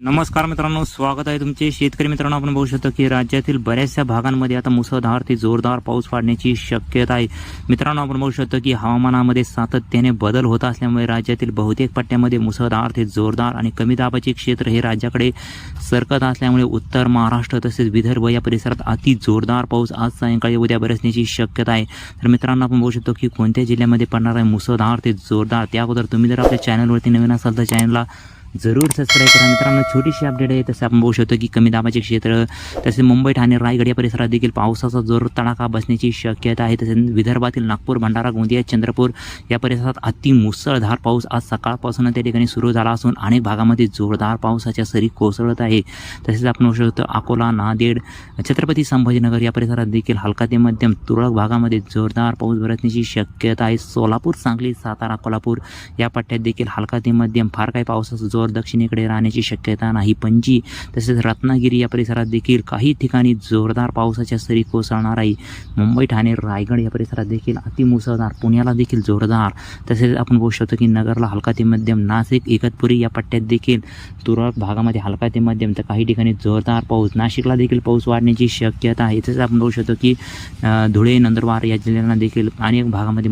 नमस्कार मित्रांनो स्वागत आहे तुमचे. शेतकरी मित्रांनो आपण बघू शकतो की राज्यातील बऱ्याचशा भागांमध्ये आता मुसळधार ते जोरदार पाऊस पडण्याची शक्यता आहे. मित्रांनो आपण बघू शकतो की हवामानामध्ये सातत्याने बदल होत असल्यामुळे राज्यातील बहुतेक पट्ट्यामध्ये मुसळधार ते जोरदार आणि कमी दाबाचे क्षेत्र हे राज्याकडे सरकत असल्यामुळे उत्तर महाराष्ट्र तसेच विदर्भ या परिसरात अति जोरदार पाऊस आज सायंकाळी उद्या बरसण्याची शक्यता आहे. तर मित्रांनो आपण बघू शकतो की कोणत्या जिल्ह्यामध्ये पडणार आहे मुसळधार ते जोरदार? त्या अगोदर तुम्ही जर आपल्या चॅनलवरती नवीन असाल तर चॅनलला जरूर सबस्क्राईब करा. मित्रांनो छोटीशी अपडेट आहे तसं आपण बघू शकतो की कमी दाबाचे क्षेत्र तसेच मुंबई ठाणे रायगड या परिसरात देखील पावसाचा जोर तडाखा बसण्याची शक्यता आहे. तसेच विदर्भातील नागपूर भंडारा गोंदिया चंद्रपूर या परिसरात अति मुसळधार पाऊस आज सकाळपासून त्या ठिकाणी सुरू झाला असून अनेक भागामध्ये जोरदार पावसाच्या सरी कोसळत आहे. तसेच आपण बघू शकतो अकोला नांदेड छत्रपती संभाजीनगर या परिसरात देखील हलका ते मध्यम तुरळक भागामध्ये जोरदार पाऊस बरसण्याची शक्यता आहे. सोलापूर सांगली सातारा कोल्हापूर या पट्ट्यात देखील हलका ते मध्यम फार काही पावसाचा जोर दक्षिणेकडे राहण्याची शक्यता नाही. पणजी तसेच रत्नागिरी या परिसरात देखील काही ठिकाणी जोरदार पावसाच्या सरी कोसळणार आहे. मुंबई ठाणे रायगड या परिसरात देखील अतिमुसळधार पुण्याला देखील जोरदार. तसेच आपण बघू शकतो की नगरला हलका ते मध्यम नाशिक इगतपुरी या पट्ट्यात देखील तुरळक भागामध्ये हलका ते मध्यम तर काही ठिकाणी जोरदार पाऊस. नाशिकला देखील पाऊस वाढण्याची शक्यता आहे. तसेच आपण बघू शकतो की धुळे नंदुरबार या जिल्ह्यांना देखील अनेक भागामध्ये